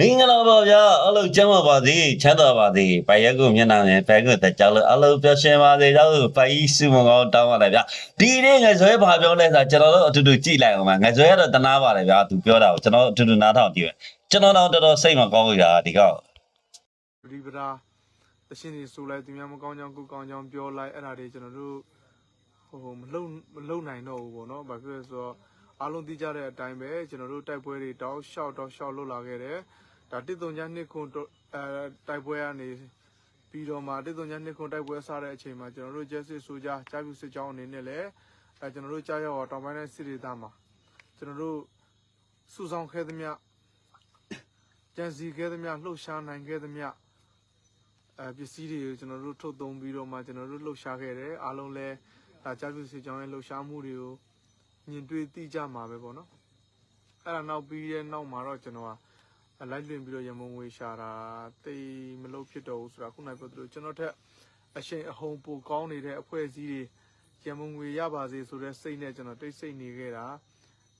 မင်္ဂလာပါဗျာအလုံးကျမ်းပါပါစေချမ်းသာပါစေဘိုင်ရက်ကိုမျက်နှာနဲ့ဘဲကတကြောက်လို့အလုံးပြောရှင်ပါစေတော့ပိုင်စုမကောင်းတောင်းပါတယ်ဗျာဒီနေ့ငါဇွဲဘာပြောလဲဆိုတော့ကျွန်တော်တို့အတူတူကြည့်လိုက်အောင်ပါငါဇွဲကတော့တနာပါတယ်ဗျာသူပြောတာကိုကျွန်တော်အတူတူနားထောင်ကြည့်ပဲကျွန်တော်တော့တော်တော်စိတ်မကောင်းဘူးဗျာဒီကောက်ပရိပဒါတရှင်တွေဆိုလိုက်သူများမကောင်းကြောင်ကိုကောင်းကြောင်ပြောလိုက်အဲ့ဒါတွေကျွန်တော်တို့ဟိုမလုံမလုံနိုင်တော့ဘူးပေါ့နော်ဘာဖြစ်လဲဆိုတော့အားလုံးသိကြတဲ့အတိုင်းပဲကျွန်တော်တို့တိုက်ပွဲတွေတောက်လျှောက်တောက်လျှောက်လုပ်လာခဲ့တယ် ဒါတစ်တုံညာနှစ်ခွန်းတော့အဲတိုက်ပွဲကနေပြီးတော့မှတစ်တုံညာနှစ်ခွန်းတိုက်ပွဲစတဲ့အချိန်မှာကျွန်တော်တို့ကျက်စစ်ဆိုကြကြားပြစစ်ကြောင်းအနေနဲ့လည်းအဲကျွန်တော်တို့ကြားရောက်တောင်ပိုင်းတဲ့စစ်ဒေသမှာကျွန်တော်တို့စုဆောင်ခဲ့သမျှကြံစီခဲ့သမျှလှုပ်ရှားနိုင်ခဲ့သမျှအဲပစ္စည်းတွေကိုကျွန်တော်တို့ထုတ်သုံးပြီးတော့မှကျွန်တော်တို့လှုပ်ရှားခဲ့တယ်အားလုံးလည်းဒါကြားပြစီကြောင်းရဲ့လှုပ်ရှားမှုတွေကိုမြင်တွေ့သိကြမှာပဲပေါ့နော်အဲ့ဒါနောက်ပြီးတဲ့နောက်မှာတော့ကျွန်တော်က လိုက်လွင်ပြီးတော့ရမုံငွေရှာတာတိတ်မလုပ်ဖြစ်တော့ဘူးဆိုတာခုနကပြောသလိုကျွန်တော်ထက်အရှိန်အဟုန်ပိုကောင်းနေတဲ့အဖွဲ့အစည်းတွေရမုံငွေရပါစေဆိုတဲ့စိတ်နဲ့ကျွန်တော်တိတ်ဆိတ်နေခဲ့တာ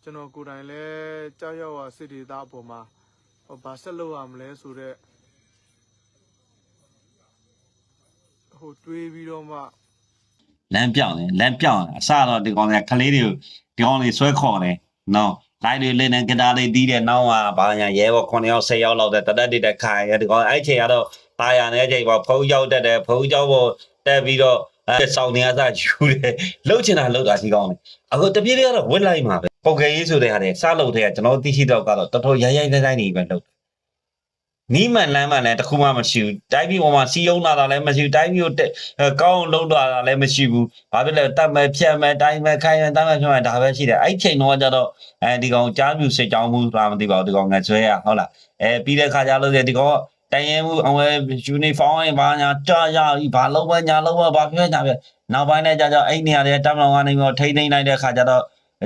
ကျွန်တော်ကိုယ်တိုင်လည်းကြောက်ရွံ့ဝစစ်ဒေသအပေါ်မှာဟိုဘာဆက်လုပ်ရမလဲဆိုတော့ဟိုတွေးပြီးတော့မှလမ်းပြောင်းတယ်လမ်းပြောင်းတယ်အစတော့ဒီကောင်ကခလေးတွေကိုဒီကောင်လေးဆွဲခေါ်တယ်နော် လိုက်တွေလေးနဲ့ဂီတာလေးတီးတဲ့နောက်ကဘာညာရဲဘော်9ယောက်10ယောက်လောက်တဲ့တတက်တက်ခိုင်ရဒီကောင်အဲ့ချိန်ကတော့ပါရနေချိန်ပေါ့ဖုံးရောက်တက်တယ်ဖုံးကြောက်ပေါ်တက်ပြီးတော့အဲစောင်းနေရစားယူတယ်လှုပ်ချင်တာလှုပ်တာရှိကောင်းတယ်အခုတပြေးလေးကတော့ဝစ်လိုက်မှာပဲပုံကလေးဆိုတဲ့ဟာတွေစလှုပ်တဲ့ကကျွန်တော်သိရှိတော့ကတော့တော်တော်ရိုင်းရိုင်းတိုင်းတိုင်းနေပဲလှုပ် နီးမှန်လမ်းမှန်လည်းတစ်ခုမှမရှိဘူးတိုင်းပြည်ပေါ်မှာစီယုံလာတာလည်းမရှိဘူးတိုင်းပြည်ကိုတက်ကောင်းလုံးလာတာလည်းမရှိဘူးဘာဖြစ်လဲတတ်မဲ့ဖြတ်မဲ့တိုင်းမဲ့ခိုင်းမဲ့တတ်မဲ့ဖြတ်မဲ့ဒါပဲရှိတယ်အဲ့ချိန်တော့ကျတော့အဲဒီကောင်ကြားပြူစစ်ကြောင်းမှုဆိုတာမသိပါဘူးဒီကောင်ငါဆွဲရဟုတ်လားအဲပြီးတဲ့ခါကျလို့ဒီကောင်တန်ရင်မှုအဝဲယူနီဖောင်းရင်ဘာညာတာရပြီဘာလုံးဝညာလုံးဝဘာပြောညာပြနောက်ပိုင်းနဲ့ကျတော့အဲ့နေရာတွေတမလောင်ကနေပြီးတော့ထိမ့်ထိမ့်လိုက်တဲ့ခါကျတော့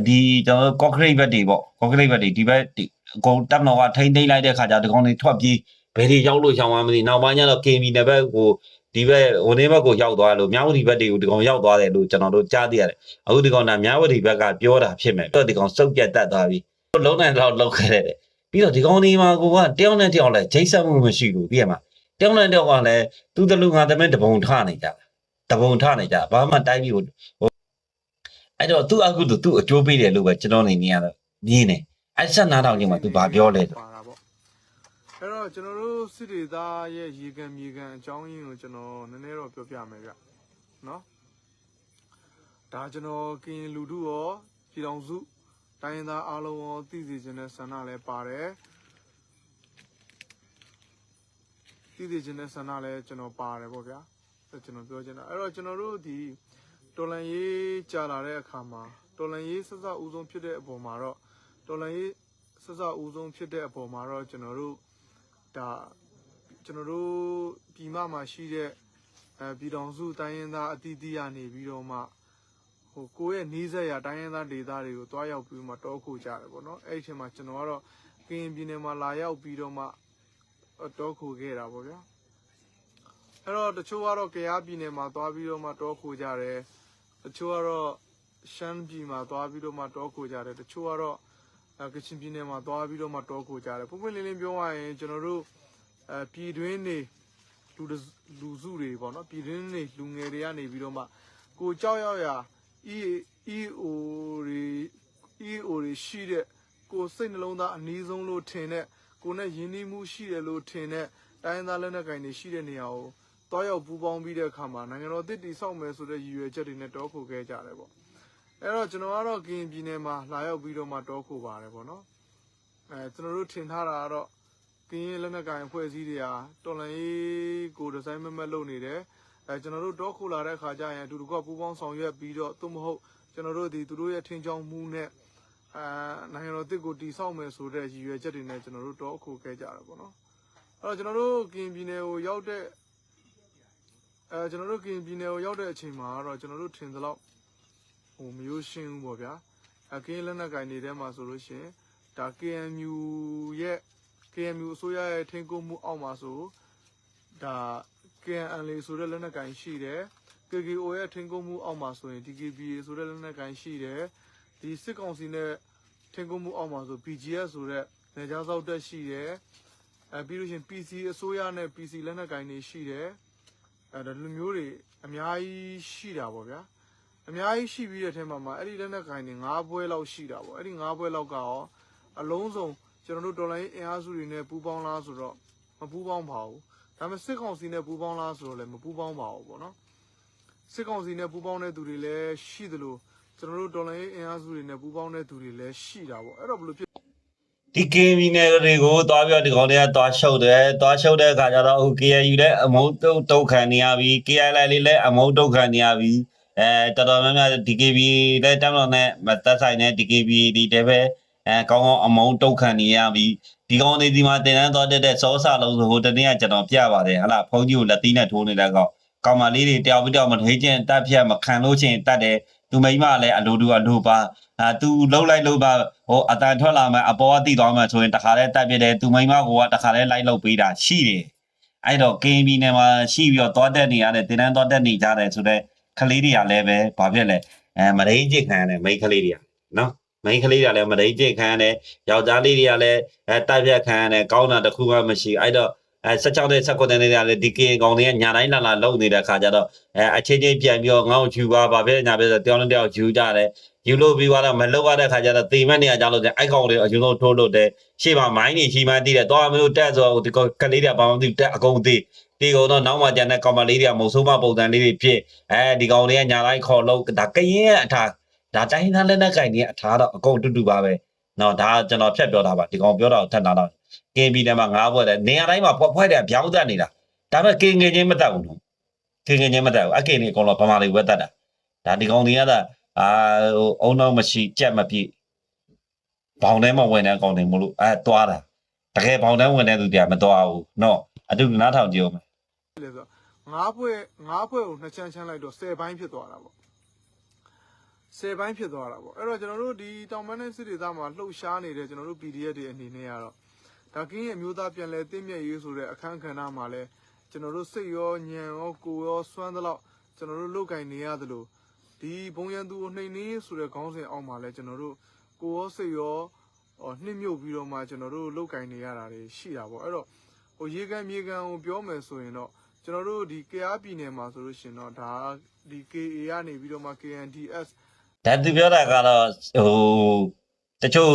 ဒီကျွန်တော်ကော့ကရိတ်ဘက်တွေပေါ့ကော့ကရိတ်ဘက်တွေဒီဘက်ဒီ အကုန်တမလောင်ကထိမ့်ထိမ့်လိုက်တဲ့ခါကျဒီကောင်တွေထွက်ပြေးဘယ်တွေရောက်လို့ရှောင်းမှမသိနောက်ပိုင်းကျတော့ KB နယ်ဘက်ကိုဒီဘက်ဟိုနေဘက်ကိုရောက်သွားလို့မြောက်ဝတီဘက်တွေကိုဒီကောင်ရောက်သွားတယ်လို့ကျွန်တော်တို့ကြားသိရတယ်အခုဒီကောင်ကမြောက်ဝတီဘက်ကပြောတာဖြစ်မယ်ပြီးတော့ဒီကောင်စုပ်ပြတ်တက်သွားပြီလုံးနိုင်တော့လောက်ခဲ့တယ်ပြီးတော့ဒီကောင်ဒီမှာကိုကတယောက်နဲ့တယောက်လဲဂျိတ်ဆက်မှုမရှိဘူးပြီးရမှာတယောက်နဲ့တယောက်ကလည်းသူ့တလူငါတမင်တပုံထနေကြတပုံထနေကြဘာမှတိုင်းပြီးဟိုအဲ့တော့သူ့အခုသူ့အကျိုးပေးတယ်လို့ပဲကျွန်တော်နေနေရတော့မြင်တယ် အဲ့ဆက်နားထောင်ချင်းမှာသူဘာပြောလဲဆိုပါတာပေါ့အဲ့တော့ကျွန်တော်တို့စစ်ဒေသရဲ့ရေကန်မြေကန်အကြောင်းရင်းကိုကျွန်တော်နည်းနည်းတော့ပြောပြမယ်ဗျနော်ဒါကျွန်တော်ကရင်လူထုရောပြည်တော်စုတိုင်းရင်းသားအားလုံးရောသိစေခြင်းနဲ့ဆန္ဒလည်းပါတယ်သိစေခြင်းနဲ့ဆန္ဒလည်းကျွန်တော်ပါတယ်ပေါ့ဗျာအဲ့ကျွန်တော်ပြောချင်တာအဲ့တော့ကျွန်တော်တို့ဒီတော်လန်ရေးကြာလာတဲ့အခါမှာတော်လန်ရေးဆက်စပ်ဦးဆုံးဖြစ်တဲ့အပေါ်မှာတော့ တော်လန်ရေးဆက်စဦးဆုံးဖြစ်တဲ့အပေါ်မှာတော့ကျွန်တော်တို့ဒါကျွန်တော်တို့ပြည်မမှာရှိတဲ့အဲပြည်တော်စုတိုင်းရင်းသားအသီးသီးကနေပြီးတော့မှဟိုကိုယ့်ရဲ့နီးစပ်ရာတိုင်းရင်းသားဒေသတွေကိုတွားရောက်ပြီးမှတောခိုကြတယ်ပေါ့နော်အဲ့ဒီအချိန်မှာကျွန်တော်ကတော့ကရင်ပြည်နယ်မှာလာရောက်ပြီးတော့မှတောခိုခဲ့တာပေါ့ဗျာအဲ့တော့တချို့ကတော့ကယားပြည်နယ်မှာတွားပြီးတော့မှတောခိုကြတယ်တချို့ကတော့ရှမ်းပြည်မှာတွားပြီးတော့မှတောခိုကြတယ်တချို့ကတော့အဲ ကချင်ပြည်နယ်မှာသွားပြီးတော့မှတောခိုကြတယ်ပုံပွင့်လင်းလင်းပြောရရင်ကျွန်တော်တို့အဲပြည်တွင်းနေလူတစလူစုတွေပေါ့နော်ပြည်တွင်းနေလူငယ်တွေကနေပြီးတော့မှကိုကြောက်ရောက်ရာ EEO တွေ EEO တွေရှိတဲ့ကိုစိတ်နှလုံးသားအနည်းဆုံးလို့ထင်တဲ့ကိုနဲ့ယဉ်ကျေးမှုရှိတယ်လို့ထင်တဲ့တိုင်းရင်းသားလက်နက်ကိုင်တွေရှိတဲ့နေရာကိုတွားရောက်ပူးပေါင်းပြီးတဲ့အခါမှာနိုင်ငံတော်တစ်တည်ဆောက်မယ်ဆိုတဲ့ရည်ရွယ်ချက်တွေနဲ့တောခိုခဲ့ကြတယ်ပေါ့ အဲ့တော့ကျွန်တော်ကတော့ကရင်ပြည်နယ်မှာလာရောက်ပြီးတော့မှတောခိုပါတယ်ပေါ့နော်အဲကျွန်တော်တို့ထင်ထားတာကတော့ကရင်လက်နက်ကိုင်အဖွဲ့အစည်းတွေဟာတော်လန်ရေးကိုဒီဇိုင်းမမတ်လုပ်နေတယ်အဲကျွန်တော်တို့တောခိုလာတဲ့ခါကျရင်အတူတူကပူးပေါင်းဆောင်ရွက်ပြီးတော့သို့မဟုတ်ကျွန်တော်တို့ဒီသူတို့ရဲ့ထင်ကြောင်းမှုနဲ့အဲနိုင်ငံတော်တစ်ကိုတီဆောက်မယ်ဆိုတဲ့ရည်ရွယ်ချက်တွေနဲ့ကျွန်တော်တို့တောခိုခဲ့ကြတာပေါ့နော်အဲ့တော့ကျွန်တော်တို့ကရင်ပြည်နယ်ကိုရောက်တဲ့အဲကျွန်တော်တို့ကရင်ပြည်နယ်ကိုရောက်တဲ့အချိန်မှာတော့ကျွန်တော်တို့ထင်သလောက် ဟိုမရိုးရှင်းဘူးပေါ့ဗျာအကင်းလက်နက်ကင်နေတဲ့မှာဆိုလို့ရှိရင်ဒါ KMU ရဲ့ KMU အစိုးရရဲ့ထင်ကိုမှုအောက်မှာဆိုဒါ KNL ဆိုတဲ့လက်နက်ကင်ရှိတယ် KKO ရဲ့ထင်ကိုမှုအောက်မှာဆိုရင် DKBA ဆိုတဲ့လက်နက်ကင်ရှိတယ်ဒီစစ်ကောင်စီနဲ့ထင်ကိုမှုအောက်မှာဆို BGS ဆိုတဲ့နေကြားစောက်တက်ရှိတယ်အဲပြီးလို့ရှရင် PC အစိုးရနဲ့ PC လက်နက်ကင်တွေရှိတယ်အဲဒါလူမျိုးတွေအများကြီးရှိတာပေါ့ဗျာ အများကြီးရှိပြီးတဲ့အထက်မှာမှာအဲ့ဒီလက်နက်ကင်တွေ၅ဘွဲလောက်ရှိတာပေါ့အဲ့ဒီ၅ဘွဲလောက်ကရောအလုံးစုံကျွန်တော်တို့တော်လိုင်းအင်အားစုတွေနဲ့ပူးပေါင်းလားဆိုတော့မပူးပေါင်းပါဘူးဒါပေမဲ့စစ်ကောင်စီနဲ့ပူးပေါင်းလားဆိုတော့လည်းမပူးပေါင်းပါဘူးပေါ့နော်စစ်ကောင်စီနဲ့ပူးပေါင်းတဲ့သူတွေလည်းရှိသလိုကျွန်တော်တို့တော်လိုင်းအင်အားစုတွေနဲ့ပူးပေါင်းတဲ့သူတွေလည်းရှိတာပေါ့အဲ့တော့ဘယ်လိုဖြစ်ဒီကင်းမီနယ်တွေကိုသွားပြီးတော့ဒီကောင်တွေကသွားရှုပ်တယ်သွားရှုပ်တဲ့အခါကျတော့ဟို KNU လည်းအမုန်းတုတ်တုတ်ခံနေရပြီ KIL လေးလည်းအမုန်းတုတ်ခံနေရပြီ အဲတော်တော်များများ DKB လည်းတမ်းတော်နဲ့မသက်ဆိုင်တဲ့ DKB ဒီတဲပဲအဲကောင်းကောင်းအမုန်းတုတ်ခံနေရပြီဒီကောင်တွေဒီမှာတင်တန်းသွားတဲ့တဲ့စောစာလုံးဆိုဟိုတနေ့ကကျွန်တော်ပြပါတယ်ဟလာဖုန်းကြီးကိုလက်သီးနဲ့ထိုးနေတဲ့ကောင်ကောင်မလေးတွေတယောက်ပြီးတယောက်မထိချင်းတက်ဖြတ်မခံလို့ချင်းတတ်တယ်သူမိမလည်းအလိုတူအလိုပါအာ तू လှုပ်လိုက်လှုပ်ပါဟိုအတန်ထွက်လာမှအပေါ်ကတိသွားမှဆိုရင်တခါလဲတက်ပြတယ်သူမိမကိုကတခါလဲလိုက်လှုပ်ပေးတာရှိတယ်အဲ့တော့ KB နဲ့မှာရှိပြီးတော့တောတက်နေရတယ်တင်တန်းတောတက်နေကြတယ်ဆိုတော့ ကလေးတွေကလည်းပဲဘာဖြစ်လဲအဲမရိန်းချစ်ခံရတယ်မိန်းကလေးတွေကနော်မိန်းကလေးတွေကလည်းမရိန်းချစ်ခံရတယ်ယောက်ျားလေးတွေကလည်းအဲတက်ပြတ်ခံရတယ်ကောင်းတာတစ်ခုမှမရှိအဲ့တော့ အဲ16တဲ့19တဲ့တွေကလည်းဒီကင်ကောင်တွေကညာတိုင်းလာလာလုံနေတဲ့ခါကျတော့အဲအချင်းချင်းပြန်ပြီးတော့ငေါ့ချူပါဘာဖြစ်ညာဖြစ်ဆိုတယောက်နဲ့တယောက်ယူကြတယ်ယူလို့ပြီးသွားတော့မလောက်ရတဲ့ခါကျတော့တေမက်နေရကြလို့တဲ့အိုက်ကောင်တွေအရင်ဆုံးထိုးလို့တဲ့ရှေ့မှာမိုင်းနေရှိမှတည်တယ်တော့မလို့တက်ဆိုဒီကကလေးတွေဘာမှမသိတက်အကုန်သေးဒီကောင်တော့နောက်မှကျန်တဲ့ကောင်မလေးတွေကမုံဆိုးမပုံစံလေးတွေဖြစ်အဲဒီကောင်တွေကညာတိုင်းခေါ်လို့ဒါကရင်ရဲ့အထာဒါတိုင်းသားလက်နက်ကင်တွေအထာတော့အကုန်တူတူပါပဲ နော်ဒါကျွန်တော်ဖြတ်ပြောတာပါဒီကောင်ပြောတာကိုထပ်နာတော့ KB ထဲမှာငါးဘွက်တယ်နေရာတိုင်းမှာဖွဲ့ဖွဲ့တယ်ဗျောင်းတက်နေတာဒါပေမဲ့ K ငယ်ချင်းမတက်ဘူးနော် K ငယ်ချင်းမတက်ဘူးအကေနေအကုန်လုံးဗမာတွေဝက်တက်တာဒါဒီကောင်တွေကသာအာဟိုအုံတော့မရှိကြက်မပြည့်ဘောင်ထဲမှာဝင်တဲ့အကောင်တွေမလို့အဲသွားတာတကယ်ဘောင်ထဲဝင်တဲ့သူတွေကမသွားဘူးနော်အတူနားထောင်ကြည့်အောင်မယ်လဲဆိုတော့ငါးဖွဲ့ငါးဖွဲ့ကိုနှစ်ချမ်းချမ်းလိုက်တော့10ဘိုင်းဖြစ်သွားတာပေါ့ 10ဘိုင်းဖြစ်သွားတာပေါ့အဲ့တော့ကျွန်တော်တို့ဒီတောင်ပန်းတဲ့စစ်ဒေသမှာလှုပ်ရှားနေတဲ့ကျွန်တော်တို့ PDF တွေအနေနဲ့ကတော့ဒါကင်းရဲ့အမျိုးသားပြန်လဲတင့်မြတ်ရေးဆိုတဲ့အခန်းကဏ္ဍမှာလဲကျွန်တော်တို့စိတ်ရောညံရောကိုယ်ရောစွမ်းသလောက်ကျွန်တော်တို့လုတ်ကင်နေရသလိုဒီဘုံရန်သူကိုနှိမ်နှင်းဆိုတဲ့ခေါင်းစဉ်အောက်မှာလဲကျွန်တော်တို့ကိုယ်ရောစိတ်ရောဟောနှိမ့်မြုပ်ပြီးတော့မှကျွန်တော်တို့လုတ်ကင်နေရတာတွေရှိတာပေါ့အဲ့တော့ဟိုရေကန်မြေကန်ကိုပြောမယ်ဆိုရင်တော့ကျွန်တော်တို့ဒီ KR ပြည်နယ်မှာဆိုလို့ရှိရင်တော့ဒါဒီ KA ကနေပြီးတော့မှ KNDS ဒါသူပြောတာကတော့ဟိုတချို့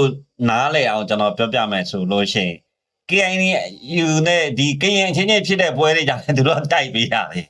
နားလေအောင်ကျွန်တော်ပြောပြမယ်ဆိုလို့ရှိရင် KIN ယူနဲ့ဒီကရင်ချင်းချင်းဖြစ်တဲ့ပွဲတွေကြောင့်သူတို့တိုက်ပေးရတယ်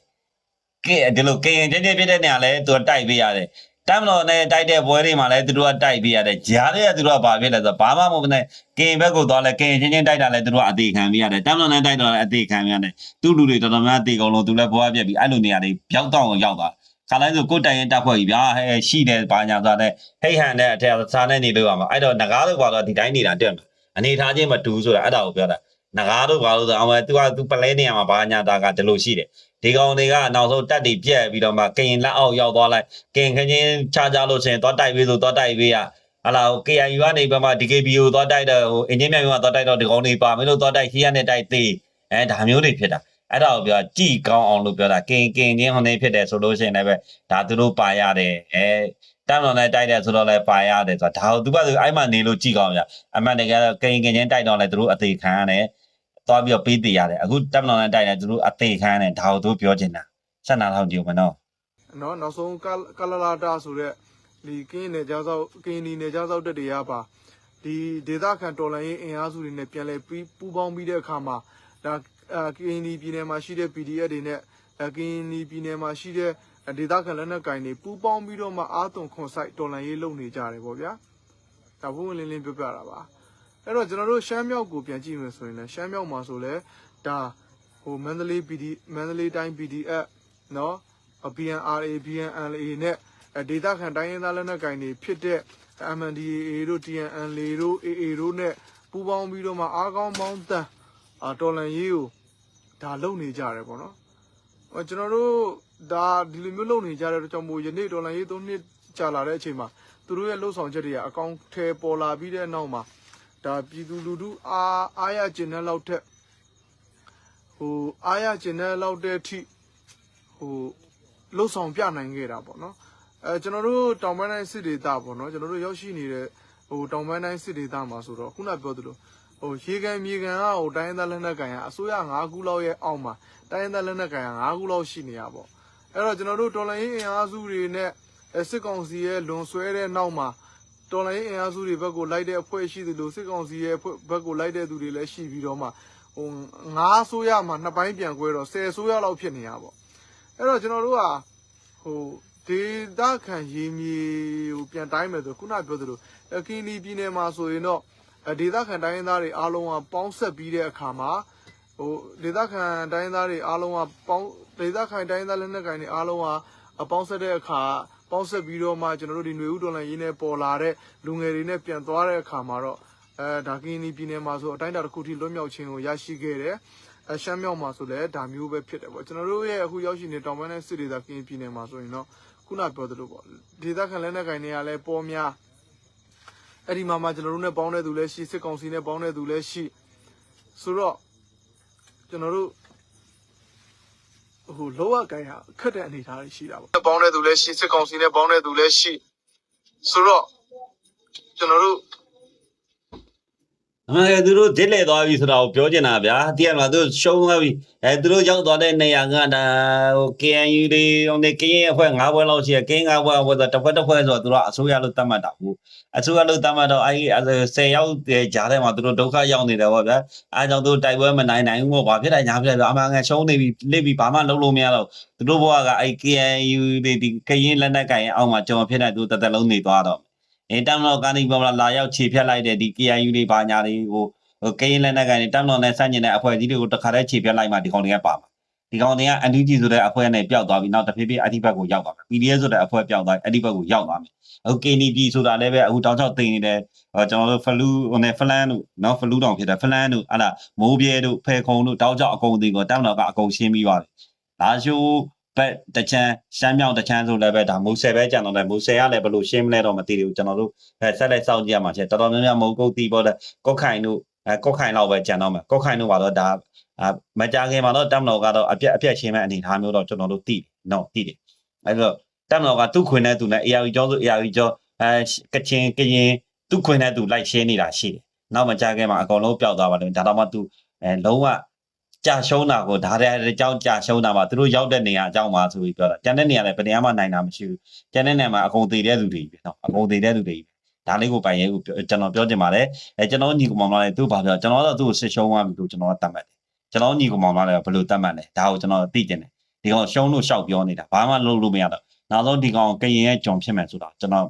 ကဲဒီလိုကရင်ချင်းချင်းဖြစ်တဲ့နေရာလဲသူတိုက်ပေးရတယ်တမ်မတော်နဲ့တိုက်တဲ့ပွဲတွေမှာလည်းသူတို့ကတိုက်ပေးရတယ်ဂျားတွေကသူတို့ကဘာဖြစ်လဲဆိုတော့ဘာမှမဟုတ်နဲ့ကရင်ဘက်ကိုသွားလဲကရင်ချင်းချင်းတိုက်တာလဲသူတို့ကအသေးခံပေးရတယ်တမ်မတော်နဲ့တိုက်တော့လည်းအသေးခံပေးရတယ်သူ့လူတွေတော်တော်များများအသေးကုန်လုံးသူလည်းဘွားပြက်ပြီးအဲ့လိုနေရာတွေပြောက်တော့အောင်ရောက်သွား ခါလိုက်ဆိုကိုယ်တိုင်ရင်တက်ဖွဲ့ကြီးဗျာဟဲ့ရှိတယ်ဘာညာသွားတဲ့ဟိတ်ဟန်တဲ့အထက်စားနေနေလို့ရမှာအဲ့တော့ငကားလို့ပါတော့ဒီတိုင်းနေတာတက်မှာအနေထားချင်းမတူဆိုတာအဲ့ဒါကိုပြောတာငကားလို့ပါလို့ဆိုအောင်သူကသူပလဲနေရမှာဘာညာတာကဒီလိုရှိတယ်ဒီကောင်တွေကနောက်ဆုံးတက်တွေပြက်ပြီးတော့မှကရင်လက်အောက်ရောက်သွားလိုက်ကင်ခချင်းချကြလို့ချင်းသွားတိုက်ပေးဆိုသွားတိုက်ပေးရဟလာ KIU ကနေဘက်မှာ DKB ကိုသွားတိုက်တော့ဟိုအင်ဂျင်မြန်မျိုးကသွားတိုက်တော့ဒီကောင်တွေပါမင်းတို့သွားတိုက်ခီးရနဲ့တိုက်သေးအဲဒါမျိုးတွေဖြစ်တာ အဲ့ဒါကိုပြောကြည်ကောင်းအောင်လို့ပြောတာကင်ကင်ချင်းဟိုနေဖြစ်တယ်ဆိုလို့ရှိရင်လည်းပဲဒါသူတို့ပါရတယ်အဲတမ်းတော်နဲ့တိုက်တယ်ဆိုတော့လည်းပါရတယ်ဆိုတာဒါကိုသူကသူအဲ့မှနေလို့ကြည်ကောင်းဗျအမှန်တကယ်ကင်ကင်ချင်းတိုက်တော့လည်းသူတို့အသေးခံရတယ်သွားပြီးတော့ပေးသေးရတယ်အခုတမ်းတော်နဲ့တိုက်တယ်သူတို့အသေးခံရတယ်ဒါကိုသူပြောချင်တာဆက်နာတော့ကြည့်ဦးမနော်နော်နောက်ဆုံးကလလာတာဆိုတဲ့ဒီကင်းနေကြသောကင်းဒီနေကြသောတက်တရားပါဒီဒေသခံတော်လှန်ရေးအင်အားစုတွေနဲ့ပြန်လဲပူးပေါင်းပြီးတဲ့အခါမှာဒါ အာကင်းဒီပြည်နယ်မှာရှိတဲ့ PDF တွေနဲ့အကင်းဒီပြည်နယ်မှာရှိတဲ့ဒေသခံလက်နက်ကင်တွေပူးပေါင်းပြီးတော့မှအာသွန်ခွန်ဆိုင်တော်လှန်ရေးလုပ်နေကြတယ်ပေါ့ဗျာဒါဘုံလင်းလင်းပြောပြတာပါအဲ့တော့ကျွန်တော်တို့ရှမ်းမြောက်ကိုပြန်ကြည့်မယ်ဆိုရင်လည်းရှမ်းမြောက်မှာဆိုလဲဒါဟိုမန္တလေး PD မန္တလေးတိုင်း PDF เนาะ BNRA BNLA နဲ့ဒေတာခံတိုင်းရင်းသားလက်နက်ကိုင်တွေဖြစ်တဲ့ MNDAA တို့ TNLA တို့ AA တို့နဲ့ပူးပေါင်းပြီးတော့မှအားကောင်းပေါင်းတန်အာတော်လန်ရေးကို ဒါလုပ်နေကြတယ်ပေါ့နော်။ဟောကျွန်တော်တို့ဒါဒီလိုမျိုးလုပ်နေကြတဲ့အတွက်ကြောင့်မို့ယနေ့တော်လန်ရေးသုံးနှစ်ကြာလာတဲ့အချိန်မှာသူတို့ရဲ့လှုပ်ဆောင်ချက်တွေကအကောင့်ထဲပေါ်လာပြီးတဲ့နောက်မှာဒါပြည်သူလူထုအားအားရကျင်တဲ့လောက်ထက်ဟိုအားရကျင်တဲ့လောက်တဲ့အထိဟိုလှုပ်ဆောင်ပြနိုင်ခဲ့တာပေါ့နော်အဲကျွန်တော်တို့တောင်ပန်းတိုင်းစစ်ဒေသပေါ့နော်ကျွန်တော်တို့ရောက်ရှိနေတဲ့ဟိုတောင်ပန်းတိုင်းစစ်ဒေသမှာဆိုတော့ခုနပြောသလို ဟိုရေကန်မြေကန်ကဟိုတိုင်းရင်းသားလက်နက်ကန်ကအစိုးရ9ခုလောက်ရဲ့အောက်မှာတိုင်းရင်းသားလက်နက်ကန်က9ခုလောက်ရှိနေရပေါ့အဲ့တော့ကျွန်တော်တို့တော်လိုင်းရေးအင်အားစုတွေနဲ့အဲစစ်ကောင်စီရဲ့လွန်ဆွဲတဲ့နောက်မှာတော်လိုင်းရေးအင်အားစုတွေဘက်ကိုလိုက်တဲ့အဖွဲ့ရှိသလိုစစ်ကောင်စီရဲ့အဖွဲ့ဘက်ကိုလိုက်တဲ့သူတွေလည်းရှိပြီးတော့မှဟို9ဆိုရမှာနှစ်ပိုင်းပြန်꿰တော့10ဆိုရလောက်ဖြစ်နေရပေါ့အဲ့တော့ကျွန်တော်တို့ကဟိုဒေတာခံရေးမြေကိုပြန်တိုင်းမယ်ဆိုခုနပြောသလိုအကင်းလီပြည်နယ်မှာဆိုရင်တော့အဲ ဒေသခံတိုင်းရင်းသားတွေအားလုံးကပေါင်းဆက်ပြီးတဲ့အခါမှာဟိုဒေသခံတိုင်းရင်းသားတွေအားလုံးကပေါင်းဒေသခံတိုင်းရင်းသားလက်နက်ကိုင်တွေအားလုံးကအပေါင်းဆက်တဲ့အခါပေါင်းဆက်ပြီးတော့မှကျွန်တော်တို့ဒီຫນွေဥတော်လန်ရင်းနဲ့ပေါ်လာတဲ့လူငယ်တွေနဲ့ပြန်သွားတဲ့အခါမှာတော့အဲဒါကင်းနီပြည်နယ်မှာဆိုအတိုင်းအတာတစ်ခုထိလွတ်မြောက်ခြင်းကိုရရှိခဲ့တယ်အရှမ်းမြောက်မှာဆိုလည်းဒါမျိုးပဲဖြစ်တယ်ပေါ့ကျွန်တော်တို့ရဲ့အခုရောက်ရှိနေတောင်ပိုင်းနဲ့စစ်ဒေသကင်းပြည်နယ်မှာဆိုရင်တော့ခုနပြောသလိုပေါ့ဒေသခံလက်နက်ကိုင်တွေကလည်းပေါ်များ အဲ့ဒီမှာမှကျွန်တော်တို့နဲ့ပေါင်းတဲ့သူလည်းရှိစစ်ကောင်စီနဲ့ပေါင်းတဲ့သူလည်းရှိဆိုတော့ကျွန်တော်တို့ဟိုလောကကိုင်ဟာခက်တဲ့အနေအထားတွေရှိတာပေါ့ပေါင်းတဲ့သူလည်းရှိစစ်ကောင်စီနဲ့ပေါင်းတဲ့သူလည်းရှိဆိုတော့ကျွန်တော်တို့ အမှန်ကယ်သူတို့ဒစ်လေသွားပြီဆိုတာကိုပြောချင်တာဗျာတည့်ရမှာသူတို့ရှုံးသွားပြီအဲသူတို့ရောက်သွားတဲ့နေရာကဒါဟို KNU တွေဟိုနေကရင်အဖွဲ့၅ဘွဲလောက်ရှိရကင်း၅ဘွဲဘွဲဆိုတစ်ဖွဲ့တစ်ဖွဲ့ဆိုတော့သူတို့အစိုးရလို့သတ်မှတ်တာဘူးအစိုးရလို့သတ်မှတ်တော့အဲဒီ10ရောက်ကြားထဲမှာသူတို့ဒုက္ခရောက်နေတယ်ဗောဗျာအဲကြောင့်သူတို့တိုက်ပွဲမနိုင်နိုင်ဘူးဗောဘာဖြစ်တယ်ညာဖြစ်တယ်အမှန်ကယ်ရှုံးနေပြီလစ်ပြီဘာမှလုပ်လို့မရတော့သူတို့ဘဝကအဲ KNU တွေဒီကရင်လက်နက်ကင်အောက်မှာကျွန်တော်ဖြစ်နေသူတစ်သက်လုံးနေသွားတော့ အဲတမ်လောကနေပေါ်လာလာရောက်ခြေဖြတ်လိုက်တဲ့ဒီ KIU တွေဘာညာတွေကိုဟိုကရင်လက်နက်ကနေတမ်လောနဲ့ဆန့်ကျင်တဲ့အဖွဲ့အစည်းတွေကိုတခါတည်းခြေဖြတ်လိုက်မှဒီကောင်တွေကပါမှာဒီကောင်တွေကအန်တူဂျီဆိုတဲ့အဖွဲ့နဲ့ပျောက်သွားပြီးနောက်တစ်ဖြည်းဖြည်းအတိဘက်ကိုရောက်သွားမယ် PDF ဆိုတဲ့အဖွဲ့ပျောက်သွားအတိဘက်ကိုရောက်သွားမယ်ဟို KNP ဆိုတာလည်းပဲအခုတောင်ချောက်တင်နေတယ်ဟိုကျွန်တော်တို့ဖလူဟိုနဲ့ဖလန်တို့နော်ဖလူတောင်ဖြစ်တယ်ဖလန်တို့အဲ့ဒါမိုးပြဲတို့ဖဲခုံတို့တောင်ချောက်အကုန်တင်ကိုတမ်လောကအကုန်ရှင်းပြီးသွားပြီလာရှိုး ဘက်တချမ်းရှမ်းမြောက်တချမ်းဆိုလည်းပဲဒါမိုးဆယ်ပဲကြံတော့တယ်မိုးဆယ်ကလည်းဘယ်လိုရှင်းမလဲတော့မသိဘူးကျွန်တော်တို့အဲဆက်လက်စောင့်ကြည့်ရမှာချက်တော်တော်များများမုံကုတ်တီပေါ့လေကော့ခိုင်တို့အဲကော့ခိုင်လောက်ပဲကြံတော့မယ်ကော့ခိုင်တို့ကတော့ဒါအာမကြခင်မှာတော့တက်မတော်ကတော့အပြက်အပြက်ရှင်းမဲ့အနေအထားမျိုးတော့ကျွန်တော်တို့သိတယ်နော်သိတယ်အဲဆိုတက်မတော်ကသူ့ခွင်တဲ့သူနဲ့ AR ကျောဆို AR ကျောအဲကချင်ကရင်သူ့ခွင်တဲ့သူလိုက်ရှင်းနေတာရှိတယ်နောက်မကြခင်မှာအကုန်လုံးပျောက်သွားပါလိမ့်ဒါတော့မှသူအဲလုံးဝ ကြာရှုံးတာကိုဒါတဲ့အကြောင်းကြာရှုံးတာမှာသူတို့ရောက်တဲ့နေရာအကြောင်းပါဆိုပြီးပြောတာကျန်တဲ့နေရာလည်းဘယ်နေရာမှနိုင်တာမရှိဘူးကျန်တဲ့နေရာမှာအကုန်သေးတဲ့သူတွေပဲနော်အကုန်သေးတဲ့သူတွေပဲဒါလေးကိုပိုင်ရဲကိုကျွန်တော်ပြောချင်ပါတယ်အဲကျွန်တော်ညီကောင်မောင်လည်းသူ့ဘာပြောကျွန်တော်တော့သူ့ကိုဆစ်ရှုံးသွားပြီလို့ကျွန်တော်ကတတ်မှတ်တယ်ကျွန်တော်ညီကောင်မောင်လည်းဘယ်လိုတတ်မှတ်လဲဒါကိုကျွန်တော်သိကျင်တယ်ဒီကောင်ရှုံးလို့ရှောက်ပြောနေတာဘာမှလုပ်လို့မရတော့နောက်ဆုံးဒီကောင်ကရင်ရဲ့ကြုံဖြစ်မယ်ဆိုတာကျွန်တော်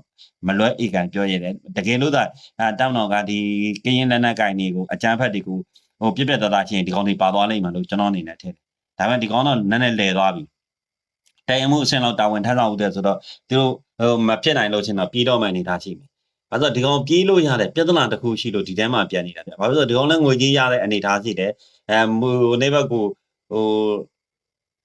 မလွဲဧကန်ပြောရတယ်တကယ်လို့သာအဲတောင်းတော်ကဒီကရင်လက်နက်ကင်တွေကိုအကြမ်းဖက်တွေကို ဟိုပြက်ပြက်သားသားချင်းဒီကောင်တွေပါသွားလိမ့်မယ်လို့ကျွန်တော်အနေနဲ့ထင်တယ်ဒါပေမဲ့ဒီကောင်တော့နည်းနည်းလဲသွားပြီတိုင်မှုအဆင့်လောက်တာဝန်ထမ်းဆောင်ဦးတဲ့ဆိုတော့သူတို့ဟိုမဖြစ်နိုင်လို့ချင်းတော့ပြီးတော့မှအနေထားရှိမယ်။ဘာလို့ဒီကောင်ပြေးလို့ရတဲ့ပြဿနာတစ်ခုရှိလို့ဒီထဲမှာပြန်နေတာဗျ။ဘာလို့လဲဆိုတော့ဒီကောင်လည်းငွေကြီးရတဲ့အနေအထားရှိတယ်။အဲဟိုနေဘက်ကိုဟို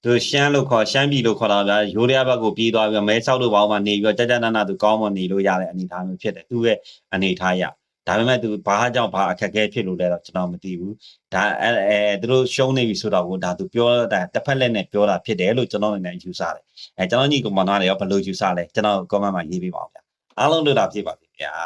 သူရှမ်းလို့ခေါ်ရှမ်းပြည်လို့ခေါ်တာဗျာ။ရိုးရဘက်ကိုပြေးသွားပြီးမဲဆောက်လို့ဘောင်းမှာနေပြီးတော့ကြကြနာနာသူကောင်းမနေလို့ရတဲ့အနေအထားမျိုးဖြစ်တယ်။သူ့ရဲ့အနေအထားရ။ ဒါပေမဲ့သူဘာကြောင့်ဘာအခက်အခဲဖြစ်လို့လဲတော့ကျွန်တော်မသိဘူး။ဒါအဲအဲသူတို့ရှုံးနေပြီဆိုတော့ကိုဒါသူပြောတာတစ်ဖက်လက်နဲ့ပြောတာဖြစ်တယ်လို့ကျွန်တော်အနေနဲ့ယူဆတယ်။အဲကျွန်တော်ညီကောင်မနာတွေရောဘယ်လိုယူဆလဲကျွန်တော် comment မှာရေးပေးပါဦးဗျာ။အားလုံးတို့တာဖြစ်ပါစေဗျာ။